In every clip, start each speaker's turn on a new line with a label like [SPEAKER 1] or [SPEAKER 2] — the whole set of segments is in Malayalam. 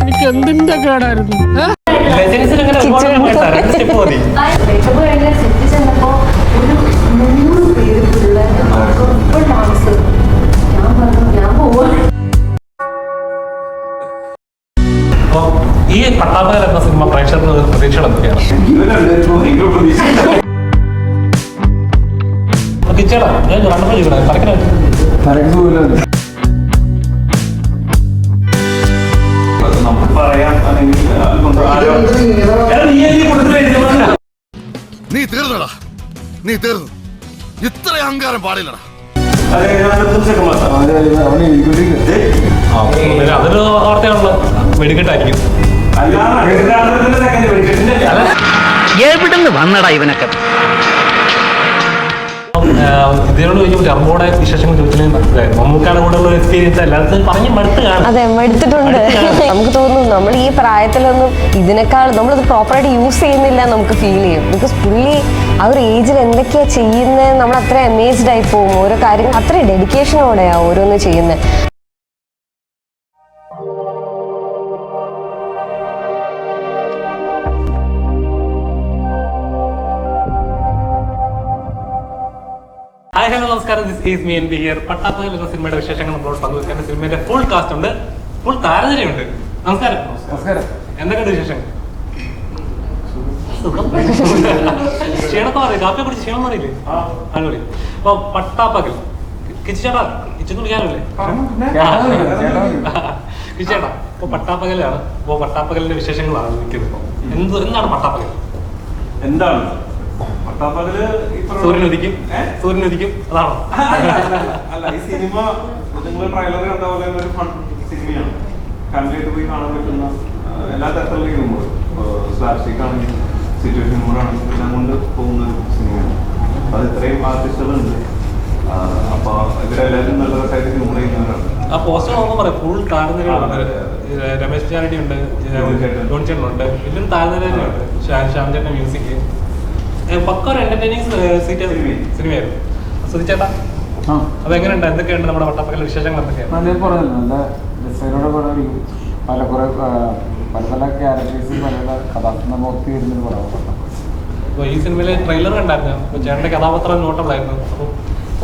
[SPEAKER 1] എനിക്ക് എന്തിന്റെ കേടായിരുന്നു
[SPEAKER 2] ഈ പട്ടാപ്പകൽ എന്ന സിനിമ പ്രേക്ഷകർക്ക് പ്രതീക്ഷകൾ എന്തൊക്കെയാണ് ഞാൻ ചോദിക്കണേ
[SPEAKER 3] പറയാം അല്ലെങ്കിൽ
[SPEAKER 4] നീ തീർന്നടാ. നീ തീർന്നു. ഇത്ര അഹങ്കാരം പാടില്ലടാ.
[SPEAKER 2] അതൊരു വാർത്തയാണല്ലോ. വെടിക്കെട്ടായിരിക്കും.
[SPEAKER 5] എവിടുന്ന് വന്നടാ ഇവനൊക്കെ?
[SPEAKER 2] ഇതിനോട് ചോദിക്കുമ്പോൾ ടർബോയുടെ വിശേഷങ്ങൾ മനസ്സിലായിരുന്നു മമ്മൂക്കാണ് കൂടെ ഉള്ള എക്സ്പീരിയൻസ് എല്ലാത്തിനും പറഞ്ഞ് മടുത്ത് കാണും.
[SPEAKER 6] അതെ എടുത്തിട്ടുണ്ട് നമുക്ക് തോന്നുന്നു നമ്മൾ ഈ പ്രായത്തിലൊന്നും ഇതിനേക്കാൾ നമ്മളത് പ്രോപ്പറായിട്ട് യൂസ് ചെയ്യുന്നില്ല നമുക്ക് ഫീൽ ചെയ്യും. ബിക്കോസ് പുള്ളി ആ ഒരു ഏജിൽ എന്തൊക്കെയാ ചെയ്യുന്നത് നമ്മൾ അത്ര അമേസ്ഡ് ആയി പോകും. ഓരോ കാര്യങ്ങൾ അത്ര ഡെഡിക്കേഷനോടെയാ ഓരോന്ന് ചെയ്യുന്നത്
[SPEAKER 2] ഹായ് ഹലോ നമസ്കാരം. This is mean B here പട്ടാപ്പകൽ എന്ന സിനിമയുടെ വിശേഷങ്ങൾ നമ്മളോട് പങ്കുവെക്കാൻ സിനിമയുടെ ഫുൾ കാസ്റ്റ് ഉണ്ട്. ഫുൾ താരനിരയുണ്ട്. നമസ്കാരം. നമസ്കാരം. എന്തൊക്കെയുണ്ട് വിശേഷങ്ങൾ. ക്ഷീണത്തെ പറയും കാപ്പി കുടിച്ച് ക്ഷീണം അറിയില്ലേ അടിപൊളി. അപ്പൊ പട്ടാപ്പകൽ. കിച്ചേട്ടാ കിച്ചു കുടിക്കാനല്ലേ? കിച്ചേട്ടാ ഇപ്പൊ പട്ടാപ്പകലാണ്. ഇപ്പൊ പട്ടാപ്പകലിന്റെ വിശേഷങ്ങളാണ് നിൽക്കുന്നത് എന്ത് എന്താണ് പട്ടാപ്പകൽ?
[SPEAKER 3] എന്താണ്?
[SPEAKER 2] സൂര്യൻ ഉദിക്കും.
[SPEAKER 3] ഏ?
[SPEAKER 2] സൂര്യൻ ഉദിക്കും. അതാണോ?
[SPEAKER 3] അല്ല ഈ സിനിമ നിങ്ങൾ ട്രailer കണ്ട പോലെ ഒരു ഫൺ സിനിമയാണ് പോയി കാണാൻ പറ്റുന്ന എല്ലാ തരത്തിലുള്ള ഹ്യൂമർ സ്ലാപ്സ്റ്റിക് ആണെങ്കിലും സിറ്റുവേഷൻ ഹ്യൂമർ ആണെങ്കിലും എല്ലാം കൊണ്ട് പോകുന്ന ഒരു സിനിമയാണ് അപ്പൊ അത് ഇത്രയും ആർട്ടിസ്റ്റുകളുണ്ട് അപ്പൊ ഇവരെല്ലാവരും നല്ല രസമായിട്ട് ഹ്യൂമർ ചെയ്യുന്നവരാണ്.
[SPEAKER 2] ആ പോസ്റ്റർ പറയാം ഫുൾ താഴ്ന്നിരയുണ്ട് രമേശ് ചാരടി ഉണ്ട്. ജോൺ ചേട്ടൻ ഉണ്ട് ഇതിലും താഴ്ന്നിരയുണ്ട് ശ്യാം ശ്യാം ചേട്ടൻ മ്യൂസിക് പക്ക ഒരു എന്റർടൈനിങ് സിനിമയായിരുന്നു. സുധിച്ചേട്ടാ അപ്പൊ എങ്ങനെയുണ്ട്? എന്തൊക്കെയുണ്ട് നമ്മുടെ വട്ടപ്പക്കൽ വിശേഷങ്ങൾ എന്തൊക്കെയാണ്?
[SPEAKER 7] നല്ല പറഞ്ഞല്ലോ. നല്ല ഡിസൈനോടെ പടം പല കുറെ പല പല ക്യാരക്ടേഴ്സ് പല പല കഥാപാത്രം ഒത്തി വരുന്നൊരു പടമാണ്
[SPEAKER 2] അപ്പോൾ ഈ സിനിമയിലെ ട്രെയിലർ കണ്ടായിരുന്നു. ചേട്ടന്റെ കഥാപാത്രം നോട്ടബിൾ ആയിരുന്നു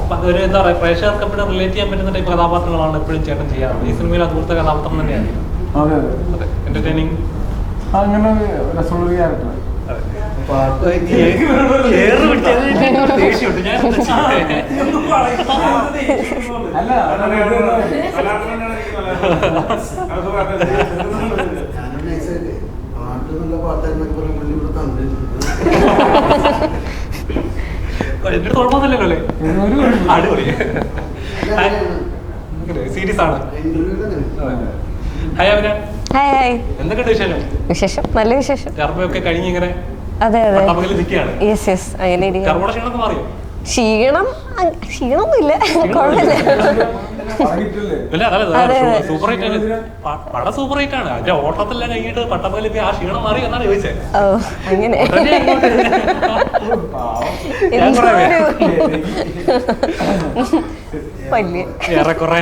[SPEAKER 2] അപ്പോൾ ഒരു എന്താ പറയുക പ്രേക്ഷകർക്ക് എപ്പോഴും റിലേറ്റ് ചെയ്യാൻ പറ്റുന്ന ടൈപ്പ് കഥാപാത്രങ്ങളാണ് എപ്പോഴും ചേട്ടൻ ചെയ്യാറ്. ഈ സിനിമയിൽ അതുപോലത്തെ കഥാപാത്രം തന്നെയാണ്.
[SPEAKER 7] അതെ അതെ.
[SPEAKER 2] എന്റർടൈനിങ്
[SPEAKER 7] ആ, അങ്ങനെ രസമുള്ള ക്യാരക്ടർ
[SPEAKER 2] കുഴപ്പമൊന്നുമില്ലല്ലോ അല്ലേ
[SPEAKER 7] ഒരു.
[SPEAKER 2] അടിപൊളി ആണ് ഹായ് അവന
[SPEAKER 6] ഹായ് ഹായ്
[SPEAKER 2] എന്തൊക്കെയുണ്ട് വിശേഷം
[SPEAKER 6] വിശേഷം നല്ല വിശേഷം
[SPEAKER 2] കർമ്മയൊക്കെ കഴിഞ്ഞ് ഇങ്ങനെ
[SPEAKER 6] അതെ അതെ. യെസ് യെസ് അങ്ങനെ ക്ഷീണം കുഴപ്പമില്ല.
[SPEAKER 2] ഇല്ല
[SPEAKER 6] അതെ,
[SPEAKER 2] സൂപ്പർ ഹിറ്റ് ആണ്. പ- പടം സൂപ്പർ ഹിറ്റ് ആണ്. അതിന്റെ ഓട്ടത്തെല്ലാം കഴിഞ്ഞിട്ട് പട്ടപ്പകലിപ്പി ആ ക്ഷീണം മാറി എന്നാണ് ചോദിച്ചത്.
[SPEAKER 6] ഓ അങ്ങനെ.
[SPEAKER 2] ഉടനെ ഇങ്ങോട്ട് ഞാൻ
[SPEAKER 6] എന്തോ വലിയ
[SPEAKER 2] ഏറെക്കുറെ.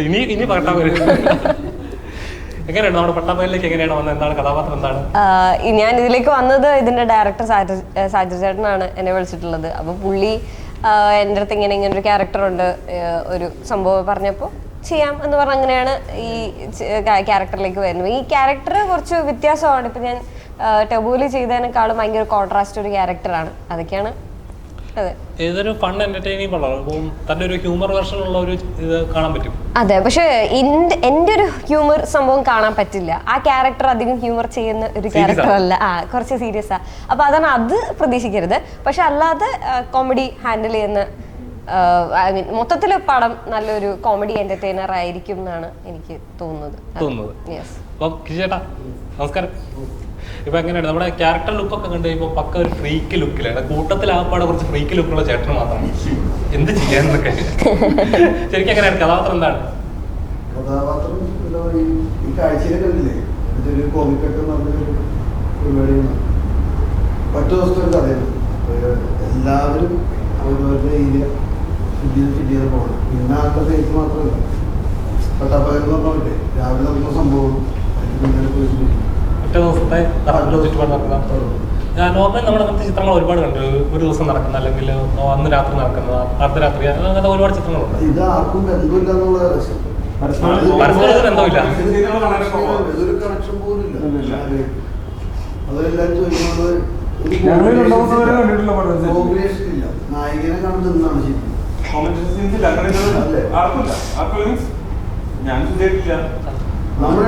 [SPEAKER 2] ഇനി ഇനി എങ്ങനെയാണ് നമ്മുടെ എങ്ങനെയാണ് എന്താണ് കഥാപാത്രം എന്താണ്?
[SPEAKER 6] ഞാൻ ഇതിലേക്ക് വന്നത് ഇതിന്റെ ഡയറക്ടർ സാജു ചേട്ടനാണ് എന്നെ വിളിച്ചിട്ടുള്ളത്. അപ്പൊ പുള്ളി എന്റെ അടുത്ത് ഇങ്ങനെ ഇങ്ങനെ ഒരു ക്യാരക്ടർ ഉണ്ട്. ഒരു സംഭവം പറഞ്ഞപ്പോൾ ചെയ്യാം എന്ന് പറഞ്ഞ അങ്ങനെയാണ് ഈ ക്യാരക്ടറിലേക്ക് വരുന്നത്. ഈ ക്യാരക്ടർ കുറച്ച് വ്യത്യാസമാണ്. ഇപ്പൊ ഞാൻ ടെബൂലി ചെയ്തതിനേക്കാളും ഭയങ്കര കോൺട്രാസ്റ്റ് ഒരു ക്യാരക്ടറാണ് അതൊക്കെയാണ് അതെ
[SPEAKER 2] ഏതൊരു ഫൺ എന്റർടൈനിങ് പടമാണ്. തന്റെ ഒരു ഹ്യൂമർ വെർഷൻ ഉള്ള ഒരു ഇത് കാണാൻ പറ്റും.
[SPEAKER 6] അതെ പക്ഷെ എന്റെ ഒരു ഹ്യൂമർ സംഭവം കാണാൻ പറ്റില്ല. ആ ക്യാരക്ടർ അധികം ഹ്യൂമർ ചെയ്യുന്ന ഒരു ക്യാരക്ടർ അല്ല. ആ കുറച്ച് സീരിയസ് ആ. അപ്പൊ അതാണ് അത് പ്രതീക്ഷിക്കരുത്. പക്ഷെ അല്ലാതെ കോമഡി ഹാൻഡിൽ ചെയ്യുന്ന ഐ മീൻ മൊത്തത്തിൽ പടം നല്ലൊരു കോമഡി എന്റർടൈനർ ആയിരിക്കും എന്നാണ് എനിക്ക് തോന്നുന്നത്.
[SPEAKER 2] തോന്നുന്നത്. നമസ്കാരം. ഇപ്പൊ എങ്ങനെയാണ് നമ്മുടെ ക്യാരക്ടർ ലുക്കൊക്കെ കണ്ടു കഴിയുമ്പോൾ പക്ക ഒരു ഫ്രീക്ക് ലുക്കിലാണ് കൂട്ടത്തിൽ ആപ്പാടെ കുറച്ച് ഫ്രീക്ക് ലുക്കുള്ള ചേട്ടന് മാത്രമാണ് എന്ത് ചെയ്യാന്നൊക്കെ ശരിക്കും എങ്ങനെയാണ് കഥാപാത്രം എന്താണ്?
[SPEAKER 8] ഒരു എല്ലാവരും അവരവരുടെ ഏരിയ ഫിറ്റ് ചെയ്ത് പോകണം. പിന്നെ ആൾക്കാരുടെ എനിക്ക് മാത്രമല്ല. പട്ടാപ്പകൽ എന്ന് പറഞ്ഞില്ലേ രാവിലെ നടക്കുന്ന സംഭവം അതിന് പിന്നാലെ
[SPEAKER 2] ഒറ്റ ദിവസത്തെ നടക്കുന്ന ചുറ്റുപാട് നടക്കുന്ന ഞാൻ നോർമലി നമ്മുടെ അങ്ങനത്തെ ചിത്രങ്ങൾ ഒരുപാട് കണ്ടു. ഒരു ദിവസം നടക്കുന്ന അല്ലെങ്കിൽ അന്ന് രാത്രി നടക്കുന്ന അർദ്ധരാത്രി അങ്ങനത്തെ ഒരുപാട് ചിത്രങ്ങളുണ്ട്.
[SPEAKER 8] ഇത് ആർക്കും
[SPEAKER 7] പരസ്പരം
[SPEAKER 2] ബന്ധമില്ല.
[SPEAKER 8] ഇതൊരു കണക്ഷൻ പോലും ഇല്ല. ചോദിക്കുന്നത് നായികനെ കണ്ടെന്നാണ് ശരി
[SPEAKER 3] ഞാൻ നമ്മൾ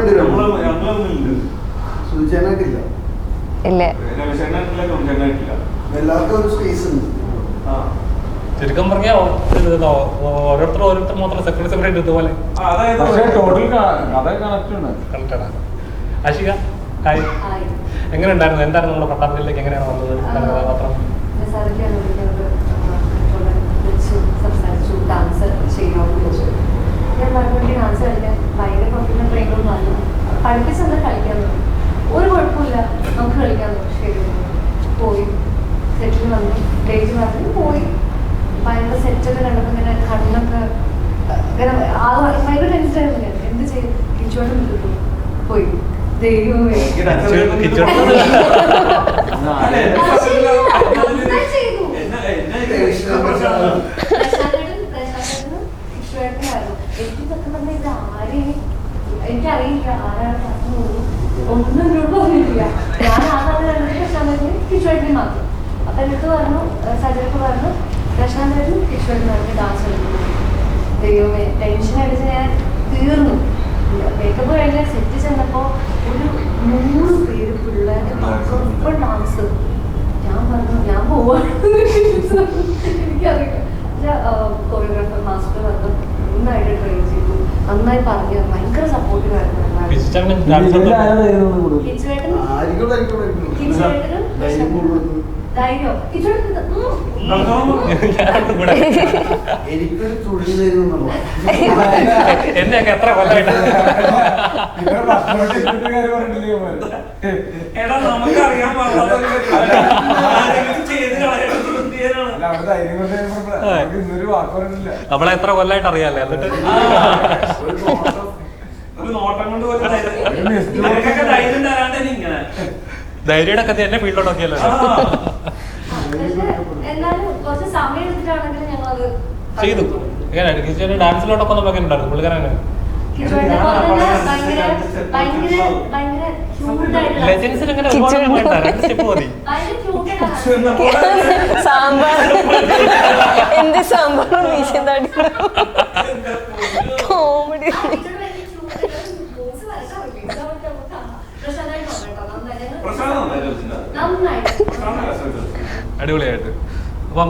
[SPEAKER 3] ഞങ്ങളൊന്നുമില്ല
[SPEAKER 6] ഇല്ല
[SPEAKER 3] രവിശേഖരനായിട്ടില്ല ഗുരുചേട്ടനായിട്ടില്ല
[SPEAKER 8] എല്ലാവർക്കും ഒരു സ്പേസ് ഉണ്ട്.
[SPEAKER 3] ആ.
[SPEAKER 2] ചുരുക്കം പറഞ്ഞാൽ ഓരോരുത്തർ ഓരോരുത്തർ മാത്രം സെപ്പറേറ്റ് സെപ്പറേറ്റ് ഇതുപോലെ. അഷിക ഹായ്.
[SPEAKER 9] ആയി.
[SPEAKER 2] എങ്ങനെ ഉണ്ടായിരുന്നു? എന്തായിരുന്നു നമ്മുടെ പട്ടാളത്തിലേക്ക് എങ്ങനെയാണ് വന്നത്? എന്താണ് കഥാപാത്രം?
[SPEAKER 9] ഡാൻസ് ചെയ്യാമെന്ന് ചോദിച്ചു ഞാൻ പറഞ്ഞു ഡാൻസ് കളിക്കാൻ ഭയങ്കര പ്രൊഫഷണൽ ട്രെയിനർ പറഞ്ഞു പഠിപ്പിച്ചെന്നാൽ കളിക്കാൻ തുടങ്ങി. ഒരു കുഴപ്പമില്ല. നമുക്ക് കളിക്കാൻ ശരി പോയി സെറ്റിൽ വന്നു. സ്റ്റേജ് വന്നു. പോയി. ഭയങ്കര സെറ്റൊക്കെ കണ്ടപ്പോൾ ഇങ്ങനെ കണ്ണൊക്കെ ഇങ്ങനെ ആ ഭയങ്കര ടെൻഷനായിരുന്നു ഞാൻ. എന്ത് ചെയ്യും? കിച്ചോട്ട് നിൽക്കുന്നു പോയി. ദൈവമേ എനിക്ക് സത്യം പറഞ്ഞാൽ ഇത് ആരെയും എനിക്കറിയില്ല ആരാണ് പറഞ്ഞു ഒന്നും എന്നോട് ഞാൻ ആദ്യം കണ്ടത് പ്രശാന്തനും കിശ്വേട്ടനും മാത്രം. അപ്പൊ എന്നിട്ട് പറഞ്ഞു സജർക്ക് പറഞ്ഞു പ്രശാന്തനും കിശ്വേട്ടനും ഡാൻസ് കളിക്കുന്നു ദൈവമേ ടെൻഷൻ അടിച്ച് ഞാൻ തീർന്നു. മേക്കപ്പ് കഴിഞ്ഞ സെറ്റ് ചെന്നപ്പോ ഒരു നൂറ് പേര് പിള്ളേര് ഇപ്പം ഡാൻസ് ഞാൻ പറഞ്ഞു ഞാൻ പോവാണ് എനിക്കറിയില്ല. കൊറിയോഗ്രാഫർ മാസ്റ്റർ പറഞ്ഞു നന്നായിട്ട് ട്രെയിൻ ചെയ്തു. നന്നായി പറഞ്ഞു. ഭയങ്കര സപ്പോർട്ടീവ് ആയിരുന്നു
[SPEAKER 8] എനിക്കൊരു
[SPEAKER 2] എത്ര കൊല്ലമായിട്ട്?
[SPEAKER 3] എടാ നമുക്കറിയാൻ ചെയ്ത് കളയണം
[SPEAKER 2] നമ്മളെ എത്ര കൊല്ലായിട്ട് അറിയാല്ലേ? എന്നിട്ട് ധൈര്യയുടെ കഥ എന്നെ
[SPEAKER 9] എടുത്തിട്ടാണെങ്കിലും ഞങ്ങളത്
[SPEAKER 2] ചെയ്തു. ഡാൻസിലോട്ടൊക്കെ ഒന്നും ഒക്കെ ഉണ്ടായിരുന്നു പുള്ളിക്കാരൻ
[SPEAKER 6] സാമ്പാർ എന്ത് സാമ്പാർ വീശന്താടി കോമഡി
[SPEAKER 2] അടിപൊളിയായിട്ട് അപ്പം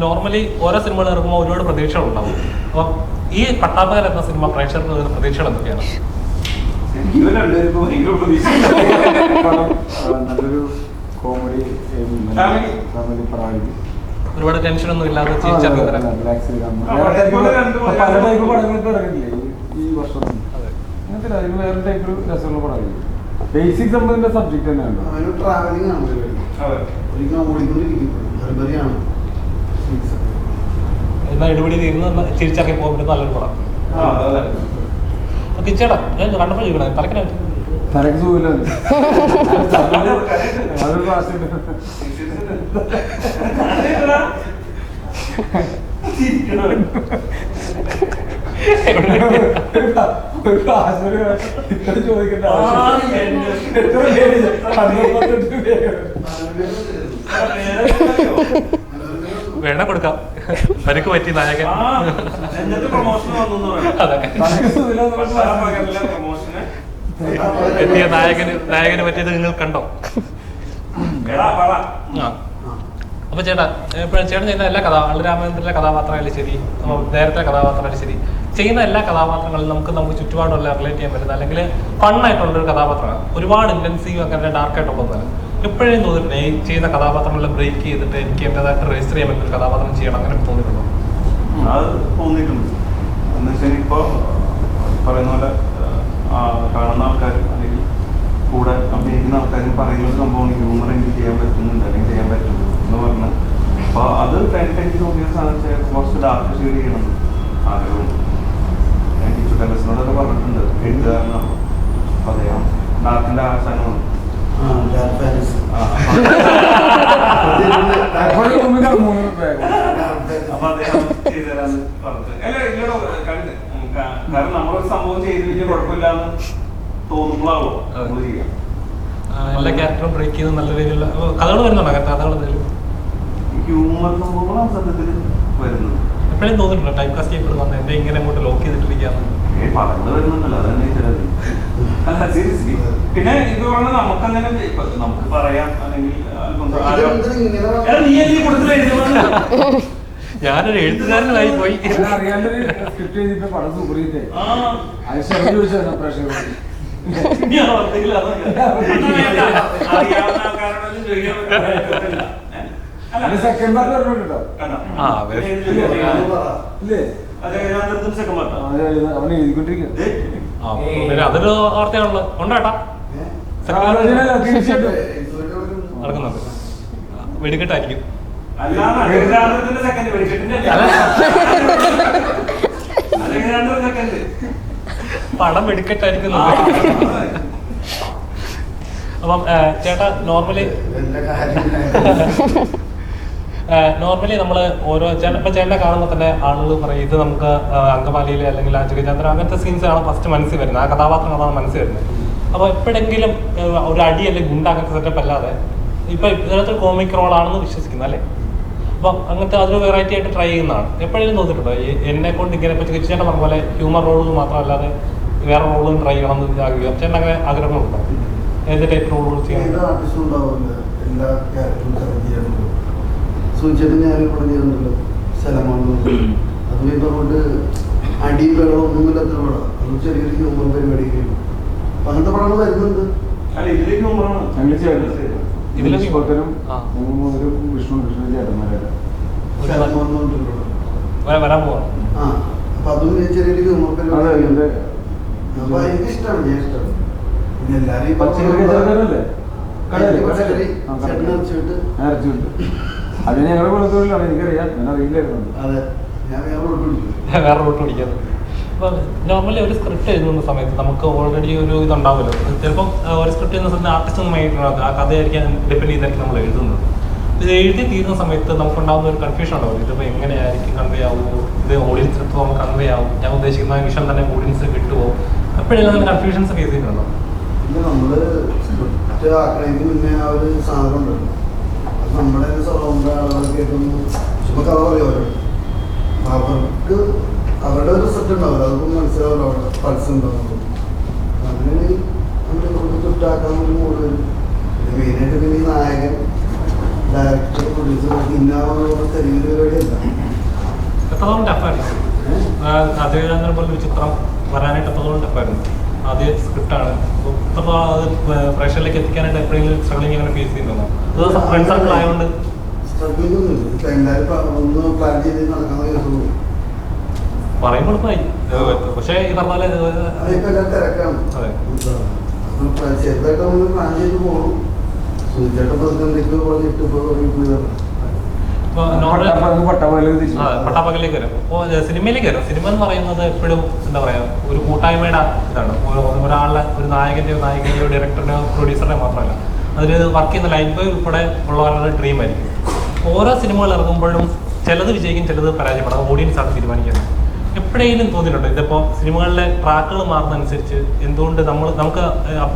[SPEAKER 2] നോർമലി ഓരോ സിനിമകൾ ഇറങ്ങുമ്പോൾ ഒരുപാട് പ്രതീക്ഷകളുണ്ടാവും അപ്പം ഈ പട്ടാപ്പകൽ എന്ന സിനിമ പ്രേക്ഷകർക്ക് വരുന്ന പ്രതീക്ഷകൾ എന്തൊക്കെയാണ്?
[SPEAKER 7] നല്ലൊരു കോമഡി. ഫാമിലി
[SPEAKER 2] ഒരുപാട് ഇല്ലാതെ
[SPEAKER 7] പല ടൈപ്പ് പടങ്ങളൊക്കെ ഇറങ്ങില്ലേ ഈ- ഈ വർഷം
[SPEAKER 2] അതെ.
[SPEAKER 7] അങ്ങനത്തെ വേറെ ടൈപ്പ് രസമുള്ള പടമായിരിക്കും ബേസിക് സംബന്ധിന്റെ സബ്ജക്ട് തന്നെയാണ്
[SPEAKER 8] ഒരു ട്രാവലിംഗ് ആണ് ഒരിക്കലും ഓടിക്കൊണ്ടിരിക്കും ഹെർബറിയാണ്
[SPEAKER 2] എന്നാൽ ഇടപെടി തീർന്ന് ചിരിച്ചറിഞ്ഞ് പോകാൻ പറ്റുന്ന നല്ലൊരു പടം. ഞാൻ കണ്ടപ്പോൾ ചോദിക്കണം തലക്കിനെ
[SPEAKER 7] തലക്ക് സുഖമില്ല. അതൊരു പ്രാവശ്യം ഒരു ഇത്ര ചോദിക്കേണ്ട ആവശ്യം.
[SPEAKER 2] വേണ കൊടുക്കാം പരിക്ക് പറ്റി നായകൻ എത്തിയ നായകന് നായകന് പറ്റിയത് നിങ്ങൾ കണ്ടോ? ആ. അപ്പൊ ചേട്ടാ ചേട്ടൻ ചെയ്യുന്ന എല്ലാ കഥാ അള്ളുരാമേന്ദ്രന്റെ കഥാപാത്രമായാലും ശരി. നേരത്തെ കഥാപാത്രമായാലും ശരി. ചെയ്യുന്ന എല്ലാ കഥാപാത്രങ്ങളും നമുക്ക് നമുക്ക് ചുറ്റുപാടുള്ള റിലേറ്റ് ചെയ്യാൻ പറ്റുന്ന അല്ലെങ്കിൽ ഫണ്ണായിട്ടുള്ള ഒരു കഥാപാത്രമാണ്. ഒരുപാട് ഇന്റൻസീവ് അങ്ങനെ ഡാർക്ക് ആയിട്ടുള്ളതല്ല എപ്പോഴും തോന്നിയിട്ടുണ്ട് ഈ ചെയ്യുന്ന കഥാപാത്രങ്ങളെ ബ്രേക്ക് ചെയ്തിട്ട് എനിക്ക് എന്റെതായിട്ട് രജിസ്റ്റർ ചെയ്യാൻ പറ്റുന്ന കഥാപാത്രം ചെയ്യണം അങ്ങനെ തോന്നിയിട്ടുണ്ടോ?
[SPEAKER 3] അത് തോന്നിയിട്ടുണ്ട്. എന്ന് വെച്ചാൽ ഇപ്പോൾ പറയുന്ന പോലെ കാണുന്ന ആൾക്കാരും അല്ലെങ്കിൽ കൂടെ അഭിനയിക്കുന്ന ആൾക്കാരും പറയുന്ന ഒരു സംഭവം ഹ്യൂമർ എനിക്ക് ചെയ്യാൻ പറ്റുന്നുണ്ട് അല്ലെങ്കിൽ ചെയ്യാൻ പറ്റും എന്ന് പറഞ്ഞ്. നേരത്തെ എനിക്ക് തോന്നിയ സാധനം കുറച്ച് ഡാർക്ക് ഷെയ്ഡ് ചെയ്യണം ആഗ്രഹം കലസിനോടൊക്കെ പറഞ്ഞിട്ടുണ്ട്. എഴുതുകാരനാണ് അപ്പൊ അദ്ദേഹം ഡാർക്കിന്റെ ആശാനമാണ് അപ്പൊ അദ്ദേഹം ചെയ്തുതരാന്ന് പറഞ്ഞത് അല്ല ഇല്ലടോ കണ്ട് കാരണം നമ്മളൊരു സംഭവം ചെയ്ത് വലിയ കുഴപ്പമില്ലാന്ന് തോന്നുമ്പോഴാവോ നമ്മൾ ചെയ്യാം.
[SPEAKER 2] എല്ലാ ക്യാരക്ടറും ബ്രേക്ക് ചെയ്ത് നല്ല രീതിയിലുള്ള കഥകൾ വരുന്നുണ്ടോ? കഥകൾ എന്തെങ്കിലും?
[SPEAKER 3] ഹ്യൂമർ സംഭവങ്ങളാണ് സത്യത്തിൽ വരുന്നത്.
[SPEAKER 2] എപ്പോഴും തോന്നിയിട്ടുണ്ടോ? ടൈം കാസ്റ്റ് ചെയ്യപ്പെടുന്ന വന്ന് എന്നെ ഇങ്ങനെ അങ്ങോട്ട് ലോക്ക് ചെയ്തിട്ടിരിക്കുകയാണ്
[SPEAKER 3] പറഞ്ഞു വരുന്നുണ്ടല്ലോ അതന്നെ ചിലത്. അല്ല സീരിയസ്ലി പിന്നെ ഇത് പറഞ്ഞ നമുക്കങ്ങനെ ഇപ്പൊ നമുക്ക് പറയാം അല്ലെങ്കിൽ നീ?
[SPEAKER 2] ഞാനൊരു എഴുത്തുകാരനായി പോയി.
[SPEAKER 7] അറിയാണ്ട് സ്ക്രിപ്റ്റ് ചെയ്തിട്ട് പടം സൂപ്പർ അത് സെക്കൻഡ് പാർട്ട് പറഞ്ഞിട്ടുണ്ട്? ഇല്ലേ?
[SPEAKER 2] അതൊരു വാർത്തയാണല്ലോ. നടക്കുന്നുണ്ട്. വെടിക്കെട്ടായിരിക്കും. പടം വെടിക്കെട്ടായിരിക്കും അപ്പം ചേട്ടാ നോർമലി നോർമലി നമ്മൾ ഓരോ ഇപ്പൊ ചേട്ടനെ കാണുമ്പോൾ തന്നെ ആളുകൾ പറയും ഇത് നമുക്ക് അങ്കമാലിയിൽ അല്ലെങ്കിൽ ആ ജഗചന്ദ്രൻ അങ്ങനത്തെ സീൻസാണ് ഫസ്റ്റ് മനസ്സിൽ വരുന്നത്. ആ കഥാപാത്രം അതാണ് മനസ്സിൽ വരുന്നത്. അപ്പോൾ എപ്പോഴെങ്കിലും ഒരു അടി അല്ലെങ്കിൽ ഗുണ്ട അങ്ങനത്തെ സെറ്റപ്പ് അല്ലാതെ ഇപ്പൊ ഇതിനകത്ത് കോമിക് റോൾ ആണെന്ന് വിശ്വസിക്കുന്നു അല്ലേ? അപ്പൊ അങ്ങനത്തെ അതൊരു വെറൈറ്റി ആയിട്ട് ട്രൈ ചെയ്യുന്നതാണ്. എപ്പോഴെങ്കിലും തോന്നിയിട്ടുണ്ടോ? ഈ എന്നെ കൊണ്ട് ഇങ്ങനെ ഇപ്പൊ ചേട്ടൻ പറഞ്ഞ പോലെ ഹ്യൂമർ റോളുകൾ മാത്രമല്ലാതെ വേറെ റോളും ട്രൈ ചെയ്യണം എന്ന് ആഗ്രഹിക്കും ചേട്ടൻ അങ്ങനെ ആഗ്രഹങ്ങളുണ്ടോ? ഏത് ടൈപ്പ് റോളുകൾ ചെയ്യണം
[SPEAKER 8] സൂചിച്ചിട്ട് ഞാൻ പറഞ്ഞിരുന്നല്ലോ സ്ഥലമാണ് അത് ഇതുകൊണ്ട് അടി വെള്ളം ഒന്നുമില്ലാത്ത പടം അത് ചെറിയൊരു ഹ്യൂമർ പരിപാടിയൊക്കെ അപ്പൊ അങ്ങനത്തെ പടങ്ങൾ വരുന്നുണ്ട്. അതും ചെറിയൊരു ഹ്യൂമർ
[SPEAKER 7] അതെ
[SPEAKER 8] പരിപാടി
[SPEAKER 7] ഇതിന്റെ
[SPEAKER 8] അപ്പൊ എനിക്ക് ഇഷ്ടമാണ് ഞാൻ ഇഷ്ടമാണ് പിന്നെ
[SPEAKER 7] പച്ചക്കറി
[SPEAKER 8] പച്ചക്കറി
[SPEAKER 7] അത് ഞങ്ങളുടെ കുളത്തൊഴിലാണ് എനിക്കറിയാം. ഞാൻ അറിയില്ലായിരുന്നു.
[SPEAKER 8] അതെ. ഞാൻ വേറെ റോട്ട്
[SPEAKER 2] വേറെ റൂട്ട് പിടിക്കാൻ അപ്പോൾ നോർമലി ഒരു സ്ക്രിപ്റ്റ് എഴുതുന്ന സമയത്ത് നമുക്ക് ഓൾറെഡി ഒരു ഇതുണ്ടാവുമല്ലോ. ചിലപ്പം ഒരു സ്ക്രിപ്റ്റ് എഴുതുന്ന സമയത്ത് ആർട്ടിസ്റ്റ് ഒന്നും മൈൻഡ് ആ കഥയായിരിക്കും ഡിപ്പെൻഡ് ചെയ്തായിരിക്കും നമ്മൾ എഴുതുന്നത്. ഇത് എഴുതി തീരുന്ന സമയത്ത് നമുക്ക് ഉണ്ടാകുന്ന ഒരു കൺഫ്യൂഷൻ ഉണ്ടാവും ഇതിപ്പോൾ എങ്ങനെയായിരിക്കും കൺവേ ആവുമോ ഇത് ഓഡിയൻസ് നമുക്ക് കൺവേ ആവും. ഞാൻ ഉദ്ദേശിക്കുന്ന വിഷം തന്നെ ഓഡിയൻസ് കിട്ടുമോ എപ്പോഴും നല്ല കൺഫ്യൂഷൻസ് ഫേസ് ചെയ്യുന്നുണ്ടോ?
[SPEAKER 8] പിന്നെ നമ്മൾ സ്ക്രിപ്റ്റ് ആക്കണമെങ്കിൽ മുന്നേ ആ ഒരു സാധനം ഉണ്ടല്ലോ. നമ്മുടെ സ്വഭാവം കേൾക്കുന്നു ചുമ്മാ കഥ പറയുമല്ലോ അപ്പൊ അവർക്ക് അവരുടെ ഒരു സെറ്റ് ഉണ്ടാവില്ല അതൊക്കെ മനസ്സിലാവില്ല അവിടെ പൾസ് ഉണ്ടാവുള്ളൂ അങ്ങനെ നമ്മൾ നമുക്ക് സ്ക്രിപ്റ്റ് ഒരു മൂഡ് വരും. മെയിനായിട്ട് പിന്നെ നായകൻ ഡയറക്ടർ പ്രൊഡ്യൂസർ ഇന്നാവുന്ന ചെറിയൊരു പരിപാടിയല്ല.
[SPEAKER 2] എത്രത്തോളം ടഫായിരുന്നു ചിത്രം വരാനായിട്ട് എത്രത്തോളം ടഫായിരുന്നു ആദ്യ സ്ക്രിപ്റ്റാണ് എത്രത്തോളം അത് പ്രേക്ഷകരിലേക്ക് എത്തിക്കാനായിട്ട് എപ്പോഴെങ്കിലും സ്ട്രഗ്ലിംഗ് അങ്ങനെ ഫേസ് ചെയ്യുന്നുണ്ടോ? അത് ഫ്രണ്ട് സർക്കിൾ ആയതുകൊണ്ട്
[SPEAKER 8] സ്ട്രഗ്ലിംഗ് ഒന്നും ഇല്ല ഇപ്പൊ എല്ലാവരും പ- ഒന്ന് പ്ലാൻ ചെയ്ത്
[SPEAKER 2] പറയുമ്പോൾ എളുപ്പമായി. പക്ഷേ ഈ പറഞ്ഞ പോലെ അതെ.
[SPEAKER 8] ചെറുതായിട്ട് നമ്മൾ പ്ലാൻ ചെയ്ത് പോകണം സൂചിച്ചേട്ടൻ എന്തൊക്കെയോ പറഞ്ഞിട്ട്
[SPEAKER 2] ഇപ്പോൾ
[SPEAKER 7] പട്ടാപ്പകലേക്ക്
[SPEAKER 2] വരും. അപ്പോൾ സിനിമയിലേക്ക് വരും. സിനിമ എന്ന് പറയുന്നത് എപ്പോഴും എന്താ പറയാ ഒരു കൂട്ടായ്മയുടെ ഇതാണ്. ഒരു- ഒരാളുടെ ഒരു നായകന്റെയോ നായികന്റെയോ ഡയറക്ടറിന്റെയോ പ്രൊഡ്യൂസറുടെയോ മാത്രമല്ല. അതിൽ വർക്ക് ചെയ്യുന്ന ലൈഫ് ബോയ് ഉൾപ്പെടെ ഉള്ളവരുടെ ഡ്രീം ആയിരിക്കും. ഓരോ സിനിമകൾ ഇറങ്ങുമ്പോഴും ചിലത് വിജയിക്കും ചിലത് പരാജയപ്പെടാം. ഓഡിയൻസ് ആണ് തീരുമാനിക്കുന്നത്. എപ്പോഴെങ്കിലും തോന്നിയിട്ടുണ്ടോ. ഇതിപ്പോൾ സിനിമകളിലെ ട്രാക്കുകൾ മാറുന്നതനുസരിച്ച് എന്തുകൊണ്ട് നമ്മൾ നമുക്ക്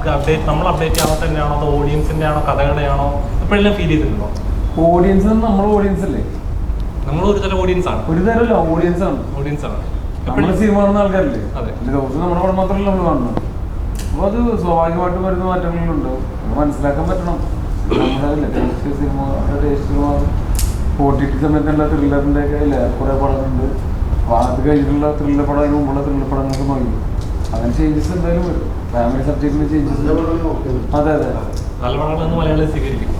[SPEAKER 2] അപ്ഡേറ്റ് നമ്മൾ അപ്ഡേറ്റ് ചെയ്യാത്ത തന്നെയാണോ? അതോ ഓഡിയൻസിന്റെ ആണോ കഥകളുടെ ആണോ എപ്പോഴെല്ലാം ഫീൽ ചെയ്തിട്ടുണ്ടോ?
[SPEAKER 7] ഓഡിയൻസ് നമ്മൾ ഓഡിയൻസ് അല്ലേ?
[SPEAKER 2] നമ്മൾ ഒരു തരം ഓഡിയൻസ് ആണ്.
[SPEAKER 7] ഒരു തരമല്ല ഓഡിയൻസ് ആണ്.
[SPEAKER 2] ഓഡിയൻസ് ആണ്.
[SPEAKER 7] നമ്മൾ സിനിമ കാണുന്ന ആൾക്കാരല്ലേ?
[SPEAKER 2] അതെ.
[SPEAKER 7] ദിവസം നമ്മുടെ പടം മാത്രമല്ല നമ്മൾ കാണുന്നത്. അപ്പോൾ അത് സ്വാഭാവികമായിട്ടും വരുന്ന മാറ്റങ്ങളുണ്ട്. അത് മനസ്സിലാക്കാൻ പറ്റണം. നമ്മുടെ സിനിമ ടേസ്റ്റ് മാറും ടി സമയത്തുള്ള ത്രില്ലറിന്റെ ഒക്കെ ഇല്ല കുറേ പടങ്ങളുണ്ട്. അപ്പോൾ അത് കഴിഞ്ഞിട്ടുള്ള ത്രില്ലർ പടം അതിന് മുമ്പുള്ള ത്രില്ലർ പടങ്ങളൊക്കെ നോക്കി. അങ്ങനെ ചേഞ്ചസ് എന്തായാലും വരും. ഫാമിലി സബ്ജക്റ്റിന് ചേഞ്ചസ് അതെ അതെ.
[SPEAKER 2] നല്ല പടങ്ങളൊന്നും മലയാളം സ്വീകരിക്കും.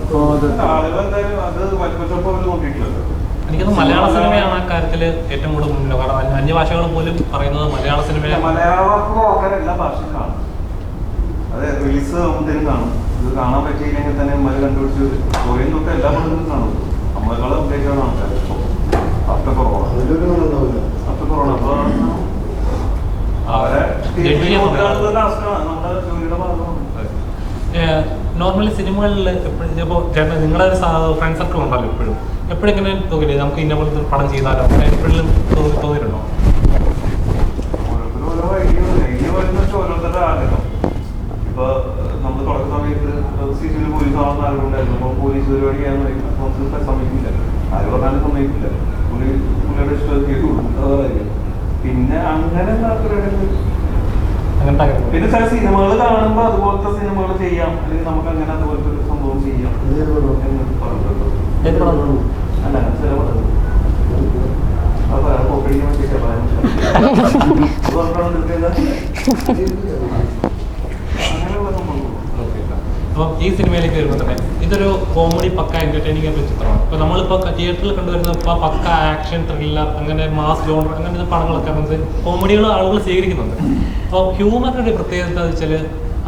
[SPEAKER 2] എനിക്കത് മലയാള സിനിമയാണ് ആ കാര്യത്തിൽ ഏറ്റവും കൂടുതൽ മുന്നിൽ കാരണം അന്യ- അന്യഭാഷകൾ പോലും പറയുന്നത് മലയാള സിനിമയാണ്
[SPEAKER 3] മലയാളത്തിൽ ആൾക്കാർ എല്ലാ ഭാഷയും കാണും. അത് റിലീസ് ആകുമ്പോഴത്തേനും കാണും. ഇത് കാണാൻ പറ്റിയില്ലെങ്കിൽ തന്നെ മല കണ്ടുപിടിച്ച് കൊറിയൻ തൊട്ട് എല്ലാ പടങ്ങളും കാണും. നമ്മൾ നമ്മളെക്കാളും അപ്ഡേറ്റ് ആണ് ആൾക്കാർ ഇപ്പോൾ after corona.
[SPEAKER 8] അതിലൊരു ഗുണമുണ്ടാവില്ല
[SPEAKER 3] after corona. അപ്പോൾ അവരെ
[SPEAKER 2] ജഡ്ജ് ചെയ്യാൻ
[SPEAKER 3] ആണ്. നമ്മുടെ ജോലിയുടെ ഭാഗമാണ്
[SPEAKER 2] നോർമലി സിനിമകളിൽ എപ്പോഴും ഇപ്പോൾ ചേട്ടൻ നിങ്ങളുടെ ഒരു ഫ്രണ്ട് സർക്കിൾ ഉണ്ടല്ലോ എപ്പോഴും. എപ്പോഴും ഇങ്ങനെ തോന്നില്ലേ നമുക്ക് ഇന്ന പോലത്തെ പടം ചെയ്താലോ? അങ്ങനെ എപ്പോഴും തോന്നി തോന്നിയിട്ടുണ്ടോ?
[SPEAKER 3] നമ്മൾ സമയത്ത് പോലീസ് പോലീസ് പിന്നെ അങ്ങനെ
[SPEAKER 2] അങ്ങനത്തെ
[SPEAKER 3] പിന്നെ ചില സിനിമകൾ കാണുമ്പോൾ അതുപോലത്തെ സിനിമകൾ ചെയ്യാം. അല്ലെങ്കിൽ നമുക്ക് അങ്ങനെ അതുപോലത്തെ ഒരു സംഭവം ചെയ്യാം? അല്ല ചില പടങ്ങൾ അത് പറയാം കോപ്പടിക്കാൻ
[SPEAKER 2] അപ്പം ഈ സിനിമയിലേക്ക് വരുമ്പോൾ തന്നെ ഇതൊരു കോമഡി പക്ക എന്റർടൈനിങ് ആയിട്ടുള്ള ചിത്രമാണ്. ഇപ്പൊ നമ്മളിപ്പോ തിയേറ്ററിൽ കണ്ടുവരുന്ന ഇപ്പോൾ പക്ക ആക്ഷൻ ത്രില്ലർ അങ്ങനെ മാസ് ജോണർ അങ്ങനത്തെ പടങ്ങളൊക്കെ നമുക്ക് കോമഡികൾ ആളുകൾ സ്വീകരിക്കുന്നുണ്ട്. അപ്പോൾ ഹ്യൂമറിന്റെ ഒരു പ്രത്യേകത എന്താ വെച്ചാൽ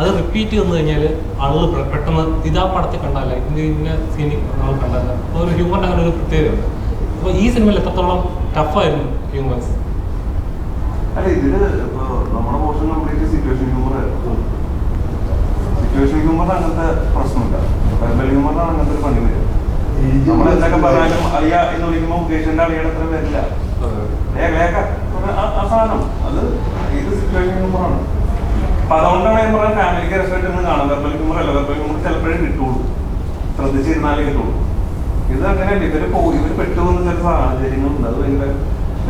[SPEAKER 2] അത് റിപ്പീറ്റ് വന്നു കഴിഞ്ഞാൽ ആളുകൾ പെട്ടെന്ന് ഇതാ പടത്തിൽ കണ്ടാലേ ഇന്ന ഇന്ന സീനി നമ്മൾ കണ്ടല്ല അപ്പോൾ ഒരു ഹ്യൂമർ അങ്ങനെ ഒരു പ്രത്യേകതയുണ്ട് അപ്പോൾ ഈ സിനിമയിൽ എത്രത്തോളം ടഫായിരുന്നു ഹ്യൂമൻസ്
[SPEAKER 3] അല്ല ഇതിൽ ഇപ്പൊ നമ്മുടെ പോർഷൻ കംപ്ലീറ്റ് സിറ്റുവേഷൻ ഹ്യൂമർ ആയിരുന്നു. സിറ്റുവേഷൻ ഹ്യൂമറിന് അങ്ങനത്തെ പ്രശ്നമില്ല. വെർബൽ ഹ്യൂമറിനാണ് അങ്ങനത്തെ ഒരു പണി വരും നമ്മൾ എന്തൊക്കെ അളിയ എന്ന് വിളിക്കുമ്പോൾ മുകേഷിന്റെ അളിയുടെ അത്ര വരില്ല. സാധനം. അത് ഇത് സിറ്റുവേഷൻ ഹ്യൂമറാണ് അപ്പൊ അതുകൊണ്ടാണ് ഞാൻ പറയാൻ ഫാമിലിക്ക് രസമായിട്ട് നിന്ന് കാണാം. വെർബൽ ഹ്യൂമർ അല്ല. വെർബൽ ഹ്യൂമർ ചിലപ്പോഴേ കിട്ടുള്ളൂ. ശ്രദ്ധിച്ചിരുന്നാലേ കിട്ടുള്ളൂ. ഇത് അങ്ങനെയല്ല. ഇവർ പോയി ഇവർ പെട്ടുപോകുന്ന ചില സാഹചര്യങ്ങളുണ്ട്. അത് ഭയങ്കര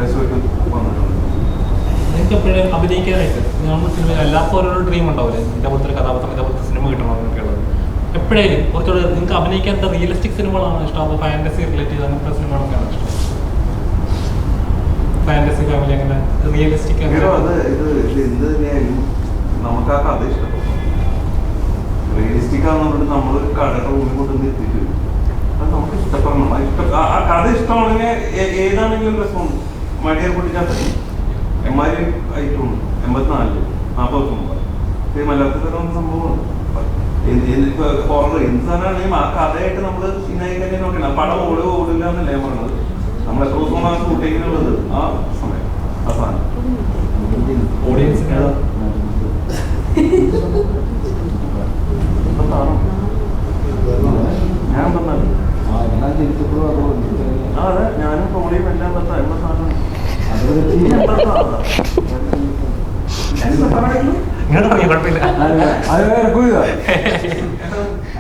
[SPEAKER 3] രസമായിട്ട് വന്നിട്ടുണ്ട്.
[SPEAKER 2] എനിക്ക് എപ്പോഴും അഭിനയിക്കാനായിട്ട് നമ്മൾ സിനിമ എല്ലാവർക്കും ഓരോ ഡ്രീം ഉണ്ടാവില്ലേ? എന്റെ പോലത്തെ കഥാപാത്രം ഇതേപോലത്തെ സിനിമ കിട്ടണം എന്നൊക്കെയുള്ളത് എപ്പോഴേലും കുറച്ചുകൂടെ നിങ്ങൾക്ക് അഭിനയിക്കാത്ത റിയലിസ്റ്റിക് സിനിമകളാണ് ഇഷ്ടം. അപ്പോൾ ഫാന്റസി റിലേറ്റ് ചെയ്ത് അങ്ങനത്തെ സിനിമകളൊക്കെയാണ് ഇഷ്ടം. ഫാന്റസി ഫാമിലി അങ്ങനെ റിയലിസ്റ്റിക്
[SPEAKER 3] നമുക്ക് ആ കഥ ഇഷ്ടപ്പെടും റിയലിസ്റ്റിക് ആണെന്നുകൊണ്ട് നമ്മൾ കടയുടെ ഉള്ളിൽ കൊണ്ടുവന്ന് എത്തിച്ചു? അത് നമുക്ക് ഇഷ്ടപ്പെടണം. ഇഷ്ട ആ- കഥ ഇഷ്ടമാണെങ്കിൽ ഏതാണെങ്കിലും രസമുണ്ട് മടിയർ പൊട്ടിച്ചാൽ എമ്മാരി ആയിട്ടുണ്ട്. എൺപത്തിനാലിൽ നാൽപ്പത് മലയാളത്തിൽ സംഭവമാണ്. ഹൊറർ ആ കഥയായിട്ട് നമ്മൾ തന്നെ നോക്കണം. പടം ഓടുക ഓടില്ല എന്നല്ലേ പറഞ്ഞത്. നമ്മൾ എത്ര ദിവസം ആ ആ സമയം. ആ സാധനം.
[SPEAKER 2] ഓഡിയൻസിന്
[SPEAKER 3] ഇപ്പൊ ഞാൻ പറഞ്ഞത്.
[SPEAKER 7] ആ
[SPEAKER 3] അതെ. ഞാനും കോളിയും എല്ലാം പത്താ എൺപത്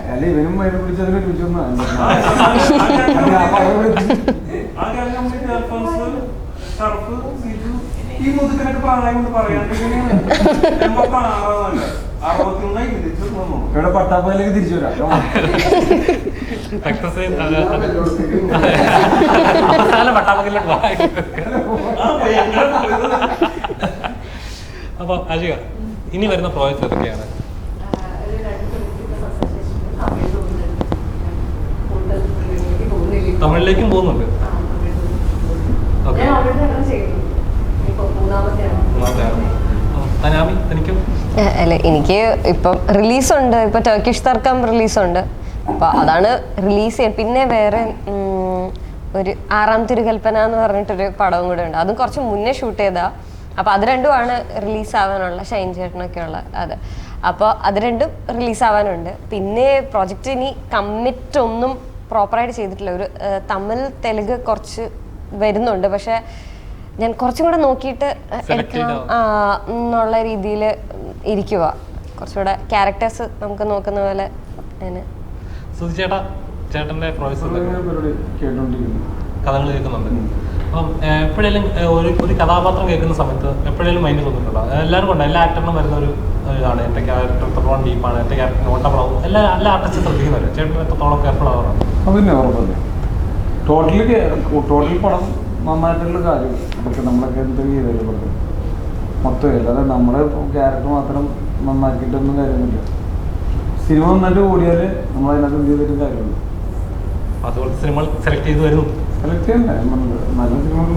[SPEAKER 7] അല്ല, ഇവനും അതിനെ പിടിച്ചതിനെ പിടിച്ചൊന്നും
[SPEAKER 3] ഈ മുതുക്കനൊക്കെ പ്രായം കൊണ്ട് പറയാണ്ട്
[SPEAKER 7] ഇവിടെ പട്ടാപ്പയിലേക്ക് തിരിച്ചു വരാം.
[SPEAKER 2] അവസാനം അജിക ഇനി വരുന്ന പ്രോജക്ട്സ് ഏതൊക്കെയാണ്?
[SPEAKER 9] ഒരു രണ്ട് ദിവസത്തെ സസ്പെൻഷൻ തമിഴ് തോന്നുന്നുണ്ട് കൂടുതൽ എനിക്ക് തോന്നുന്നില്ല
[SPEAKER 2] തമിഴിലേക്കും പോകുന്നുണ്ട്
[SPEAKER 9] ആ, തമിഴ് തോന്നുന്നു.
[SPEAKER 2] Okay.
[SPEAKER 9] ഞാൻ ഓൾറെഡി അങ്ങനെ ചെയ്തു ഇപ്പൊ മൂന്നാമത്തെയാണ്
[SPEAKER 2] അനാമി തനിക്കും
[SPEAKER 6] ഏഹ് അല്ല എനിക്ക് ഇപ്പം റിലീസുണ്ട് ഇപ്പൊ ടർക്കിഷ് തർക്കം റിലീസുണ്ട് അപ്പൊ അതാണ് റിലീസ് ചെയ്യാൻ. പിന്നെ വേറെ ഒരു ആറാം തിരുകൽപ്പന എന്ന് പറഞ്ഞിട്ടൊരു പടവും കൂടെ ഉണ്ട്. അതും കുറച്ച് മുന്നേ ഷൂട്ട് ചെയ്താ. അപ്പൊ അത് രണ്ടുമാണ് റിലീസ് ആവാനുള്ള ഷൈൻ ചേട്ടനൊക്കെ ഉള്ള അത്. അപ്പോൾ അത് രണ്ടും റിലീസ് ആവാനുണ്ട്. പിന്നെ പ്രോജക്റ്റ് ഇനി കമ്മിറ്റ് ഒന്നും പ്രോപ്പറായിട്ട് ചെയ്തിട്ടില്ല. ഒരു തമിഴ് തെലുങ്ക് കുറച്ച് വരുന്നുണ്ട്. പക്ഷെ ഞാൻ കുറച്ചും കൂടെ നോക്കിയിട്ട് എടുക്കണം. ആ എന്നുള്ള രീതിയിൽ ഇരിക്കുക കുറച്ചുകൂടെ ക്യാരക്ടേഴ്സ് നമുക്ക് നോക്കുന്ന പോലെ അതിന്.
[SPEAKER 2] സുധി ചേട്ടാ കഥകൾ കേൾക്കുന്നുണ്ട്. അപ്പം എപ്പോഴേലും ഒരു ഒരു കഥാപാത്രം കേൾക്കുന്ന സമയത്ത് എപ്പോഴേലും മൈൻഡ് തോന്നിയിട്ടുണ്ടോ എല്ലാവരും കൊണ്ട് എല്ലാ ആക്ടറിനും വരുന്ന ഒരു ഇതാണ്. എന്റെ ക്യാരക്ടർ എത്രത്തോളം ഡീപ്പാണ് എന്റെ ക്യാരക്ടർ നോട്ടപ്പെടാവും എല്ലാ എല്ലാ ആർട്ടിസ്റ്റും ശ്രദ്ധിക്കുന്നവർ ചേട്ടൻ എത്രത്തോളം കെയർഫുൾ
[SPEAKER 7] അതന്നെ ഉറപ്പല്ലേ? ടോട്ടലി ടോട്ടൽ പടം നന്നായിട്ടുള്ള കാര്യം നമ്മളൊക്കെ എന്തെങ്കിലും ചെയ്തല്ലോ മൊത്തം അല്ലാതെ നമ്മുടെ ക്യാരക്ടർ മാത്രം നന്നാക്കിയിട്ടൊന്നും കാര്യമൊന്നുമില്ല സിനിമ നന്നായിട്ട് ഓടിയാൽ നമ്മൾ അതിനകത്ത് എന്ത് ചെയ്തിട്ട് കാര്യമുള്ളൂ
[SPEAKER 2] അതുപോലെ സിനിമകൾ സെലക്ട് ചെയ്ത് വരുന്നു
[SPEAKER 7] സെലക്ട് ചെയ്യണ്ടേ? നല്ല സിനിമകൾ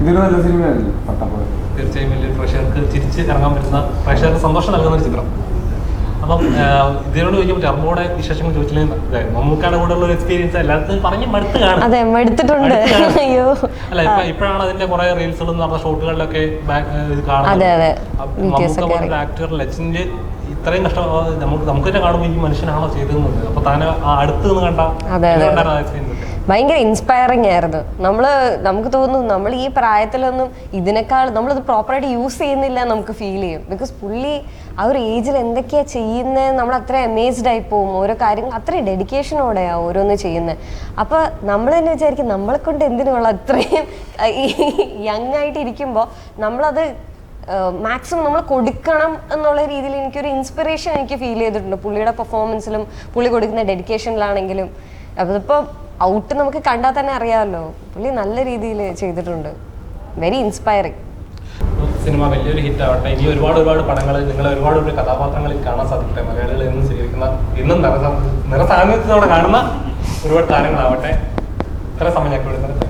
[SPEAKER 7] ഇതൊരു നല്ല സിനിമയായിരുന്നു പട്ടാപ്പടം
[SPEAKER 2] തീർച്ചയായും വലിയ പ്രേക്ഷകർക്ക് ചിരിച്ച് ഇറങ്ങാൻ പറ്റുന്ന പ്രേക്ഷകർക്ക് സന്തോഷം നൽകുന്ന ഒരു ചിത്രം. അപ്പം ഇതിനോട് ചോദിക്കുമ്പോൾ ടർബോയുടെ വിശേഷങ്ങൾ ചോദിച്ചില്ലെങ്കിൽ മമ്മൂക്കാടെ കൂടെ ഉള്ള ഒരു എക്സ്പീരിയൻസ് എല്ലാത്തിനും പറഞ്ഞ് മടുത്ത് കാണും.
[SPEAKER 6] അതെ അയ്യോ.
[SPEAKER 2] അല്ല ഇപ്പൊ ഇപ്പോഴാണ് അതിന്റെ കുറെ റീൽസുകളും നടന്ന ഷോട്ടുകളിലൊക്കെ കാണുന്നത്. ആക്ടർ ലെജൻഡ് ഇത്രയും കഷ്ടം നമുക്ക് നമുക്ക് തന്നെ കാണുമ്പോൾ ഈ മനുഷ്യനാണോ ചെയ്തതെന്നുണ്ട് അപ്പൊ താൻ അടുത്ത് നിന്ന് കണ്ട
[SPEAKER 6] ഭയങ്കര ഇൻസ്പയറിങ് ആയിരുന്നു. നമ്മൾ നമുക്ക് തോന്നുന്നു നമ്മൾ ഈ പ്രായത്തിലൊന്നും ഇതിനേക്കാൾ നമ്മളത് പ്രോപ്പറായിട്ട് യൂസ് ചെയ്യുന്നില്ല നമുക്ക് ഫീൽ ചെയ്യും. ബിക്കോസ് പുള്ളി ആ ഒരു ഏജിൽ എന്തൊക്കെയാ ചെയ്യുന്നത് നമ്മൾ അത്ര അമേസ്ഡ് ആയി പോകും. ഓരോ കാര്യങ്ങൾ അത്രയും ഡെഡിക്കേഷനോടെയാ ഓരോന്ന് ചെയ്യുന്നത് അപ്പോൾ നമ്മൾ തന്നെ വിചാരിക്കും നമ്മളെ കൊണ്ട് എന്തിനുള്ള അത്രയും യങ് ആയിട്ട് ഇരിക്കുമ്പോൾ നമ്മളത് മാക്സിമം നമ്മൾ കൊടുക്കണം എന്നുള്ള രീതിയിൽ എനിക്കൊരു ഇൻസ്പിറേഷൻ എനിക്ക് ഫീൽ ചെയ്തിട്ടുണ്ട്. പുള്ളിയുടെ പെർഫോമൻസിലും പുള്ളി കൊടുക്കുന്ന ഡെഡിക്കേഷനിലാണെങ്കിലും അപ്പോൾ ഇപ്പോൾ ഔട്ട് നമുക്ക് കണ്ടാൽ തന്നെ അറിയാമല്ലോ പുള്ളി നല്ല രീതിയിൽ ചെയ്തിട്ടുണ്ട്. വെരി ഇൻസ്പയറിങ്
[SPEAKER 2] സിനിമ വലിയൊരു ഹിറ്റ് ആവട്ടെ. ഇനി ഒരുപാട് ഒരുപാട് പടങ്ങൾ നിങ്ങൾ ഒരുപാട് ഒരുപാട് കഥാപാത്രങ്ങളിൽ കാണാൻ സാധിക്കട്ടെ. മലയാളികൾ എന്നും സ്വീകരിക്കുന്ന ഇന്നും നിറ നിറസാന്നിധ്യത്തോടെ കാണുന്ന ഒരുപാട് താരങ്ങളാവട്ടെ. ഇത്ര സമയം ഞങ്ങൾക്ക്